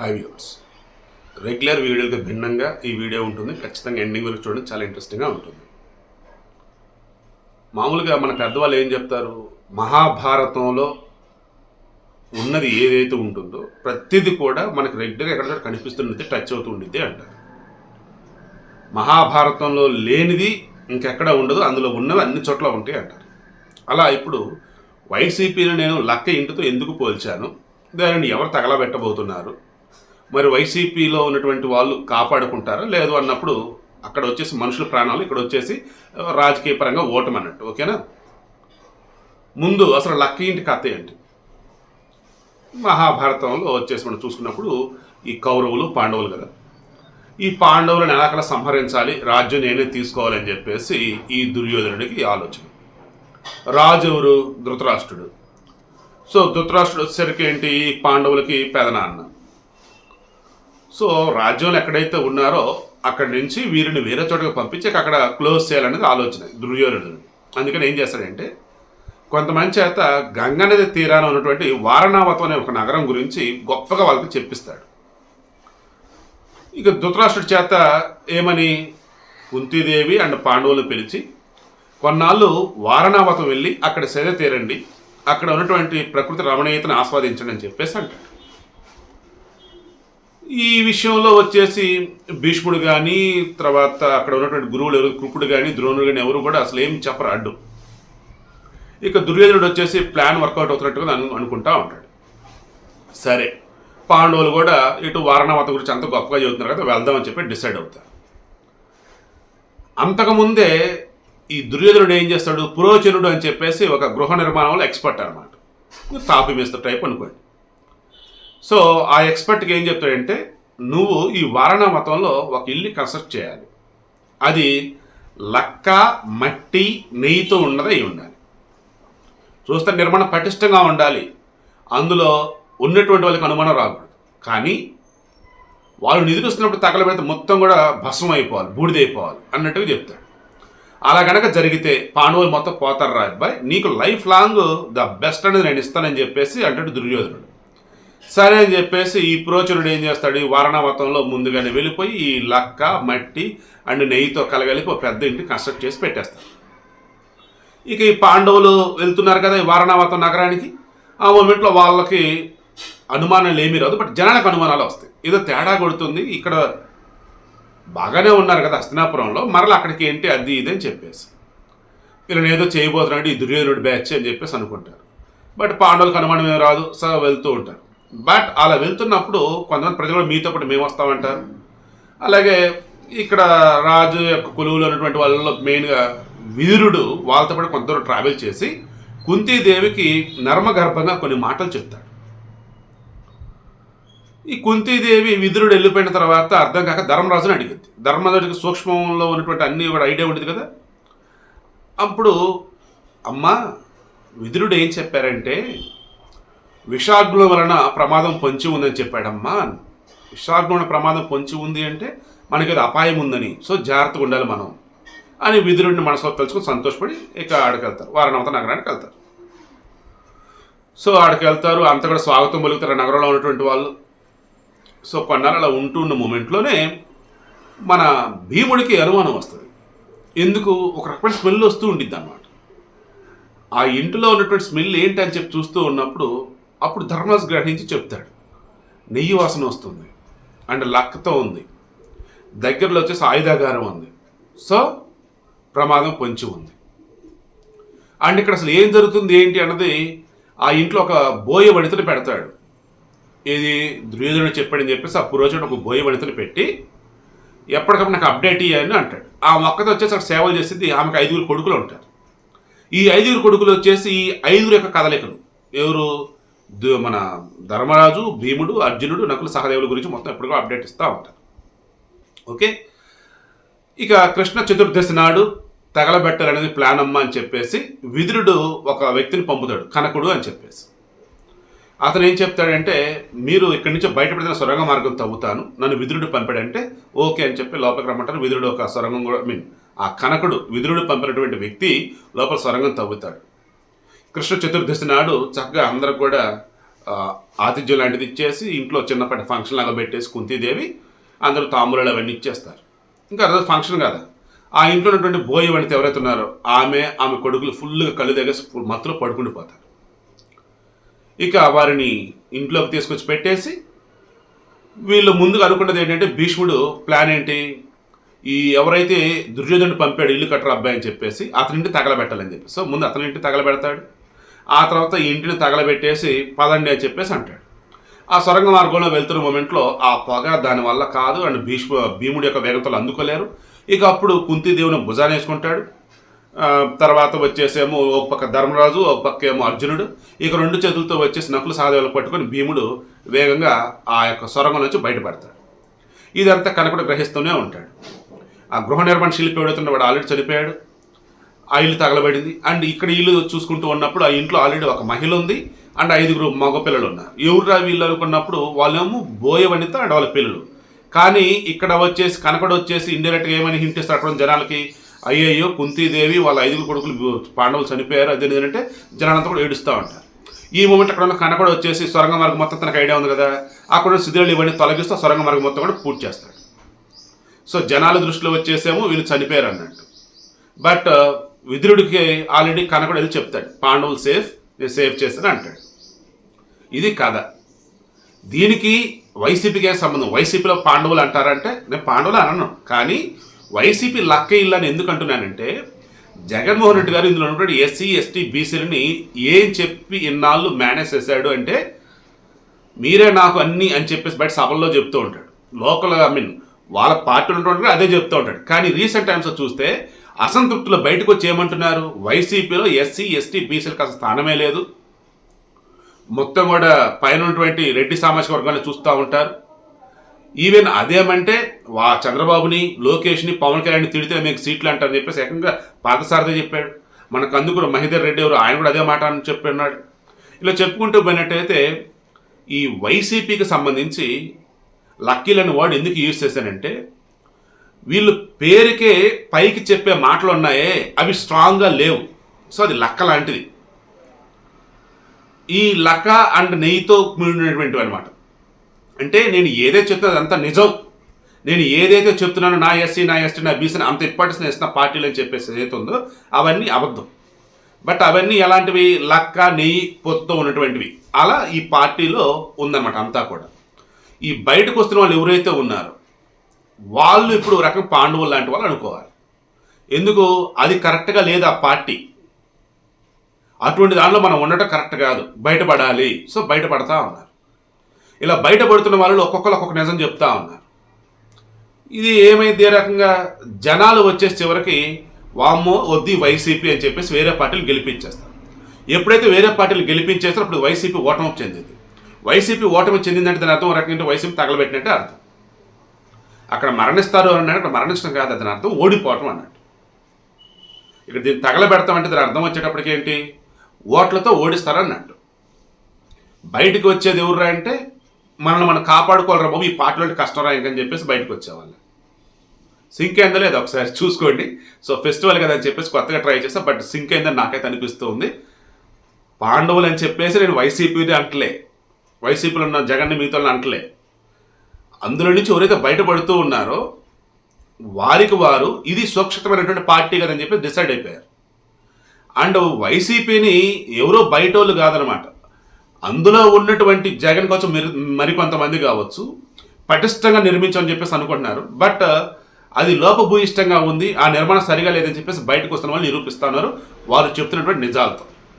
High viewers regular వీడియోలకు భిన్నంగా ఈ video ఉంటుంది. ఖచ్చితంగా ఎండింగ్ వరకు చూడడం. చాలా ఇంట్రెస్టింగ్గా ఉంటుంది. మామూలుగా మన పెద్దవాళ్ళు ఏం చెప్తారు? మహాభారతంలో ఉన్నది ఏదైతే ఉంటుందో ప్రతిదీ కూడా మనకి రెగ్యులర్గా ఎక్కడ కనిపిస్తున్నది టచ్ అవుతుండిద్ది అంటారు. మహాభారతంలో లేనిది ఇంకెక్కడ ఉండదు. అందులో ఉన్నవి అన్ని చోట్ల ఉంటాయి అంటారు. అలా ఇప్పుడు వైసీపీని నేను లక్క ఇంటితో ఎందుకు పోల్చాను? దానిని ఎవరు తగలబెట్టబోతున్నారు? మరి వైసీపీలో ఉన్నటువంటి వాళ్ళు కాపాడుకుంటారా? లేదు అన్నప్పుడు అక్కడ వచ్చేసి మనుషుల ప్రాణాలు ఇక్కడ వచ్చేసి రాజకీయ పరంగా ఓటమి అన్నట్టు ఓకేనా? ముందు అసలు లక్క ఇంటి కథ ఏంటి? మహాభారతంలో వచ్చేసి మనం చూసుకున్నప్పుడు ఈ కౌరవులు పాండవులు కదా. ఈ పాండవులను ఎలా అక్కడ సంహరించాలి? రాజ్యం నేనే తీసుకోవాలని చెప్పేసి ఈ దుర్యోధనుడికి ఆలోచన. రాజు ఎవరు? ధృతరాష్ట్రుడు. సో ధృతరాష్ట్రుడు వచ్చేసరికి ఏంటి? ఈ పాండవులకి పెదనాన్న. సో రాజ్యంలో ఎక్కడైతే ఉన్నారో అక్కడి నుంచి వీరిని వేరే చోటకి పంపించి అక్కడ క్లోజ్ చేయాలనేది ఆలోచన దుర్యోధనుడు. అందుకని ఏం చేస్తాడంటే కొంతమంది చేత గంగా నది తీరాన ఉన్నటువంటి వారణావతం అనే ఒక నగరం గురించి గొప్పగా వాళ్ళకి చెప్పిస్తాడు. ఇక ధృతరాష్ట్రుడి చేత ఏమని కుంతీదేవి అండ్ పాండవులు పిలిచి కొన్నాళ్ళు వారణావతం వెళ్ళి అక్కడ సేద తీరండి అక్కడ ఉన్నటువంటి ప్రకృతి రమణీయతను ఆస్వాదించండి అని చెప్పేసి అంటాడు. ఈ విషయంలో వచ్చేసి భీష్ముడు కానీ తర్వాత అక్కడ ఉన్నటువంటి గురువులు ఎవరు కృపుడు కానీ ద్రోణుడు కానీ ఎవరు కూడా అసలు ఏం చెప్పరు అడ్డు. ఇక దుర్యోధనుడు వచ్చేసి ప్లాన్ వర్కౌట్ అవుతున్నట్టుగా అనుకుంటా ఉంటాడు. సరే పాండవులు కూడా ఇటు వారణావత గురించి అంత గొప్పగా చెబుతున్నారు కదా వెళ్దామని చెప్పి డిసైడ్ అవుతారు. అంతకుముందే ఈ దుర్యోధనుడు ఏం చేస్తాడు? పురోచనుడు అని చెప్పేసి ఒక గృహ నిర్మాణంలో ఎక్స్పర్ట్ అనమాట తాపి మిస్టర్ టైప్ అనుకోండి. సో ఆ ఎక్స్పర్ట్కి ఏం చెప్తాడంటే నువ్వు ఈ వారణావతంలో ఒక ఇల్లు కన్స్ట్రక్ట్ చేయాలి. అది లక్క మట్టి నెయ్యితో ఉన్నది అయి ఉండాలి. చూస్తే నిర్మాణం పటిష్టంగా ఉండాలి. అందులో ఉన్నటువంటి వాళ్ళకి అనుమానం రాకూడదు. కానీ వాళ్ళు నిద్రిస్తున్నప్పుడు తగలబెడితే మొత్తం కూడా భస్మం అయిపోవాలి బూడిదైపోవాలి అన్నట్టుగా చెప్తాడు. అలా కనుక జరిగితే పాండవులు మొత్తం పోతారు రా అబ్బాయి? నీకు లైఫ్ లాంగ్ ద బెస్ట్ అనేది నేను ఇస్తానని చెప్పేసి అంటాడు దుర్యోధనుడు. సరే అని చెప్పేసి ఈ ప్రోచురుడు ఏం చేస్తాడు? ఈ వారణావతంలో ముందుగానే వెళ్ళిపోయి ఈ లక్క మట్టి అండ్ నెయ్యితో కలగలిపి ఒక పెద్ద ఇంటిని కన్స్ట్రక్ట్ చేసి పెట్టేస్తాడు. ఇక ఈ పాండవులు వెళ్తున్నారు కదా ఈ వారణావతం నగరానికి. ఆ మూమెంట్లో వాళ్ళకి అనుమానాలు ఏమీ రాదు బట్ జనాలకు అనుమానాలు వస్తాయి. ఏదో తేడా కొడుతుంది. ఇక్కడ బాగానే ఉన్నారు కదా హస్తినాపురంలో. మరలా అక్కడికి ఏంటి? అది ఇది అని చెప్పేసి. వీళ్ళని ఏదో చేయబోతున్నాడు ఈ దుర్యోధనుడు బ్యాచ్ అని చెప్పేసి అనుకుంటారు. బట్ పాండవులకు అనుమానం ఏం రాదు. సో వెళ్తూ ఉంటారు. బట్ అలా వెళ్తున్నప్పుడు కొంతమంది ప్రజలు కూడా మీతో పాటు మేము వస్తామంటారు అలాగే ఇక్కడ రాజు యొక్క కొలువులో ఉన్నటువంటి వాళ్ళలో మెయిన్గా వీరుడు వాళ్ళతో పాటు కొంత దూరం ట్రావెల్ చేసి కుంతీదేవికి నర్మగర్భంగా కొన్ని మాటలు చెప్తాడు. ఈ కుంతీదేవి విదురుడు వెళ్ళిపోయిన తర్వాత అర్థం కాక ధర్మరాజుని అడిగింది. ధర్మరాజుకి సూక్ష్మంలో ఉన్నటువంటి అన్ని కూడా ఐడియా ఉండేది కదా. అప్పుడు అమ్మ విదురుడు ఏం చెప్పారంటే విషాగ్నుల వలన ప్రమాదం పొంచి ఉందని చెప్పాడమ్మా విషాగ్నుల ప్రమాదం పొంచి ఉంది అంటే మనకి అది అపాయం ఉందని. సో జాగ్రత్తగా ఉండాలి మనం. అని విదురుడిని మనసులో తెలుసుకొని సంతోషపడి ఇక ఆడికి వెళ్తారు. వారణావత నగరానికి వెళ్తారు. సో ఆడికి వెళ్తారు. అంత కూడా స్వాగతం పలుకుతారు నగరంలో ఉన్నటువంటి వాళ్ళు. సో కొన్నాళ్ళు అలా ఉంటున్న మూమెంట్లోనే మన భీముడికి అనుమానం వస్తుంది. ఎందుకు? ఒక రకమైన స్మెల్ వస్తూ ఉండిద్ది అనమాట ఆ ఇంటిలో ఉన్నటువంటి స్మెల్ ఏంటి అని చెప్పి చూస్తూ ఉన్నప్పుడు అప్పుడు ధర్మరాజు గ్రహించి చెప్తాడు. నెయ్యి వాసన వస్తుంది. అండ్ లక్కతో ఉంది. దగ్గరలో వచ్చేసి ఆయుధాగారం ఉంది. సో ప్రమాదం పొంచి ఉంది. అండ్ ఇక్కడ అసలు ఏం జరుగుతుంది ఏంటి అన్నది ఆ ఇంట్లో ఒక బోయ వణితను పెడతాడు. ఏది దుర్యోధనుడు చెప్పాడని చెప్పేసి ఆ పురోజుడు ఒక బోయ వణితను పెట్టి ఎప్పటికప్పుడు నాకు అప్డేట్ ఇయ్యని అంటాడు. ఆ మొక్కతో వచ్చేసి అక్కడ సేవలు చేసింది ఆమెకు ఐదుగురు కొడుకులు ఉంటారు. ఈ ఐదుగురు కొడుకులు వచ్చేసి ఈ ఐదుగురు యొక్క కదలికలు. ఎవరు? మన ధర్మరాజు భీముడు అర్జునుడు నకుల సహదేవుల గురించి మొత్తం ఎప్పటికో అప్డేట్ ఇస్తూ ఉంటారు. ఓకే? ఇక కృష్ణ చతుర్దశి నాడు తగలబెట్టాలనేది ప్లాన్ అమ్మ అని చెప్పేసి విదురుడు ఒక వ్యక్తిని పంపుతాడు కనకుడు అని చెప్పేసి. అతను ఏం చెప్తాడంటే మీరు ఇక్కడి నుంచి బయటపడిన సొరంగ మార్గం తవ్వుతాను నన్ను విదురుడు పంపాడంటే ఓకే అని చెప్పి లోపలికి రమ్మంటారు. విదురుడు ఒక సొరంగం కూడా ఐ మీన్ ఆ కనకుడు విదురుడు పంపినటువంటి వ్యక్తి లోపల సొరంగం తవ్వుతాడు. కృష్ణ చతుర్దశి నాడు చక్కగా అందరూ కూడా ఆతిథ్యం లాంటిది ఇచ్చేసి ఇంట్లో చిన్నపాటి ఫంక్షన్ లాగా పెట్టేసి కుంతీదేవి అందరూ తాంబూలాలు అవన్నీ ఇచ్చేస్తారు. ఇంకా అదే ఫంక్షన్ కదా. ఆ ఇంట్లో ఉన్నటువంటి బోయ వనిత ఎవరైతే ఉన్నారో ఆమె ఆమె కొడుకులు ఫుల్గా కళ్ళు దగ్గర మత్తులో పడుకుండిపోతారు ఇక వారిని ఇంట్లోకి తీసుకొచ్చి పెట్టేసి వీళ్ళు ముందుగా అనుకున్నది ఏంటంటే భీష్ముడు ప్లాన్ ఏంటి? ఈ ఎవరైతే దుర్యోధనుడు పంపాడు ఇల్లు కట్టరు అబ్బాయి అని చెప్పేసి అతని ఇంటి తగలబెట్టాలని చెప్పి సో ముందు అతనింటి తగలబెడతాడు. ఆ తర్వాత ఇంటిని తగలబెట్టేసి పదండి అని చెప్పేసి అంటాడు. ఆ సొరంగ మార్గంలో వెళ్తున్న మూమెంట్లో ఆ పొగ దానివల్ల కాదు అండ్ భీష్మ భీముడి యొక్క వేగతలు అందుకోలేరు. ఇక అప్పుడు కుంతిదేవుని భుజాన్ని వేసుకుంటాడు. తర్వాత వచ్చేసేమో ఒక పక్క ధర్మరాజు ఒక పక్క ఏమో అర్జునుడు. ఇక రెండు చేతులతో వచ్చేసి నకులు సహదేవులు పట్టుకొని భీముడు వేగంగా ఆ యొక్క సొరంగం నుంచి బయటపడతాడు. ఇదంతా కనకుడు గ్రహిస్తూనే ఉంటాడు. ఆ గృహ నిర్మాణ శిల్పి ఎవడైతే వాడు ఆల్రెడీ చనిపోయాడు. ఆ ఇల్లు తగలబడింది. అండ్ ఇక్కడ ఇల్లు చూసుకుంటూ ఉన్నప్పుడు ఆ ఇంట్లో ఆల్రెడీ ఒక మహిళ ఉంది. అండ్ ఐదుగురు మగ పిల్లలు ఉన్నారు ఎవరురా వీళ్ళు అనుకున్నప్పుడు వాళ్ళేమో బోయ వనిత అండ్ వాళ్ళ పిల్లలు. కానీ ఇక్కడ వచ్చేసి కనకడ వచ్చేసి ఇండైరెక్ట్గా ఏమైనా హింట్ ఇస్తాడు జనాలకి అయ్యయ్యో కుంతీదేవి వాళ్ళ ఐదుగురు కొడుకులు పాండవులు చనిపోయారు. అదే ఏంటంటే జనాలంతా కూడా ఏడుస్తూ ఉంటారు. ఈ మూమెంట్ అక్కడ ఉన్న కనకడ వచ్చేసి సొరంగ మార్గం మొత్తం తనకు ఐడియా ఉంది కదా అక్కడ ఉన్న శిథిరాలు ఇవన్నీ తొలగిస్తూ సొరంగ మార్గం మొత్తం కూడా పూర్తి చేస్తాడు. సో జనాల దృష్టిలో వచ్చేసేమో వీళ్ళు చనిపోయారు అన్నట్టు. బట్ విదురుడికి ఆల్రెడీ కనకుడు వెళ్ళి చెప్తాడు. పాండవులు సేఫ్ నేను సేఫ్ చేస్తాను అంటాడు. ఇది కథ. దీనికి వైసీపీకి ఏం సంబంధం? వైసీపీలో పాండవులు అంటారంటే నేను పాండవులు అనను. కానీ వైసీపీ లక్క ఇల్లు అని ఎందుకు అంటున్నానంటే జగన్మోహన్ రెడ్డి గారు ఇందులో ఉన్నటువంటి ఎస్సీ ఎస్టీ బీసీలని ఏం చెప్పి ఇన్నాళ్ళు మేనేజ్ చేశాడు అంటే మీరే నాకు అన్ని అని చెప్పేసి బయట సభల్లో చెప్తూ ఉంటాడు. లోకల్ ఐ మీన్ వాళ్ళ పార్టీలు ఉన్నటువంటి అదే చెప్తూ ఉంటాడు. కానీ రీసెంట్ టైమ్స్లో చూస్తే అసంతృప్తిలో బయటకు వచ్చి ఏమంటున్నారు? వైసీపీలో ఎస్సీ ఎస్టీ బీసీలకు అసలు స్థానమే లేదు. మొత్తం కూడా పైన ఉన్నటువంటి రెడ్డి సామాజిక వర్గాన్ని చూస్తూ ఉంటారు. ఈవెన్ అదేమంటే వా చంద్రబాబుని లోకేష్ని పవన్ కళ్యాణ్ని తిడితే మీకు సీట్లు అంటారని చెప్పేసి ఏకంగా పాతసారథి చెప్పాడు. మనకు అందుకు మహిదర్ రెడ్డి ఎవరు ఆయన కూడా అదే మాట అని చెప్పన్నాడు ఇలా చెప్పుకుంటూ పోయినట్టయితే ఈ వైసీపీకి సంబంధించి లక్కీలని వాడు ఎందుకు యూజ్ చేశానంటే వీళ్ళు పేరుకే పైకి చెప్పే మాటలు ఉన్నాయే అవి స్ట్రాంగ్గా లేవు. సో అది లక్క లాంటిది. ఈ లక్క అండ్ నెయ్యితో కూడినటువంటివి అనమాట అంటే నేను ఏదైతే చెప్తున్నా అదంతా నిజం. నేను ఏదైతే చెప్తున్నానో నా ఎస్సీ నా ఎస్టీ నా బీసీ అంత ఇంపార్టెన్స్ నేను ఇస్తున్న పార్టీలు అని చెప్పేసి ఏదైతే ఉందో అవన్నీ అబద్ధం. బట్ అవన్నీ ఎలాంటివి? లక్క నెయ్యి పొత్తుతో ఉన్నటువంటివి. అలా ఈ పార్టీలో ఉందన్నమాట అంతా కూడా. ఈ బయటకు వస్తున్న వాళ్ళు ఎవరైతే ఉన్నారో వాళ్ళు ఇప్పుడు ఒక రకం పాండవులు లాంటి వాళ్ళు అనుకోవాలి. ఎందుకు? అది కరెక్ట్గా లేదు ఆ పార్టీ? అటువంటి దానిలో మనం ఉండటం కరెక్ట్ కాదు. బయటపడాలి. సో బయటపడతా ఉన్నారు. ఇలా బయటపడుతున్న వాళ్ళు ఒక్కొక్కరు ఒక్కొక్క నిజం చెప్తా ఉన్నారు. ఇది ఏమైంది? ఏ రకంగా? జనాలు వచ్చేసి చివరికి వామ్మో వద్ది వైసీపీ అని చెప్పేసి వేరే పార్టీలు గెలిపించేస్తారు. ఎప్పుడైతే వేరే పార్టీలు గెలిపించేస్తారో అప్పుడు వైసీపీ ఓటమి చెందింది. వైసీపీ ఓటమి చెందిందంటే దాని అర్థం రకంగా వైసీపీ తగలబెట్టినట్టే అర్థం. అక్కడ మరణిస్తారు అన్నాడు. అక్కడ మరణించడం కాదు దాని అర్థం ఓడిపోవటం అన్నట్టు ఇక్కడ దీన్ని తగలబెడతామంటే దాని అర్థం వచ్చేటప్పటికి ఏంటి? ఓట్లతో ఓడిస్తారన్నట్టు బయటికి వచ్చేది ఎవర్రా అంటే మనల్ని మనం కాపాడుకోవాలరా బాబు ఈ పార్టీలో కష్టం రా ఇంకని చెప్పేసి బయటకు వచ్చేవాళ్ళు. సింక్ అయిందో లేదు ఒకసారి చూసుకోండి. సో ఫెస్టివల్ కదా అని చెప్పేసి కొత్తగా ట్రై చేస్తా బట్ సింక్ అయిందని నాకైతే అనిపిస్తూ ఉంది. పాండవులు అని చెప్పేసి నేను వైసీపీది అంటలే. వైసీపీలో ఉన్న జగన్ మిగతా అంటలే. అందులో నుంచి ఎవరైతే బయటపడుతూ ఉన్నారో వారికి వారు ఇది సురక్షితమైనటువంటి పార్టీ కదని చెప్పి డిసైడ్ అయిపోయారు. అండ్ వైసీపీని ఎవరో బయటోళ్ళు కాదనమాట. అందులో ఉన్నటువంటి జగన్ కొంచెం మరి మరికొంతమంది కావచ్చు పటిష్టంగా నిర్మించమని చెప్పేసి అనుకుంటున్నారు. బట్ అది లోపభూయిష్టంగా ఉంది ఆ నిర్మాణం సరిగా లేదని చెప్పేసి బయటకు వస్తున్న వాళ్ళు నిరూపిస్తున్నారు వారు చెప్తున్నటువంటి నిజాలతో.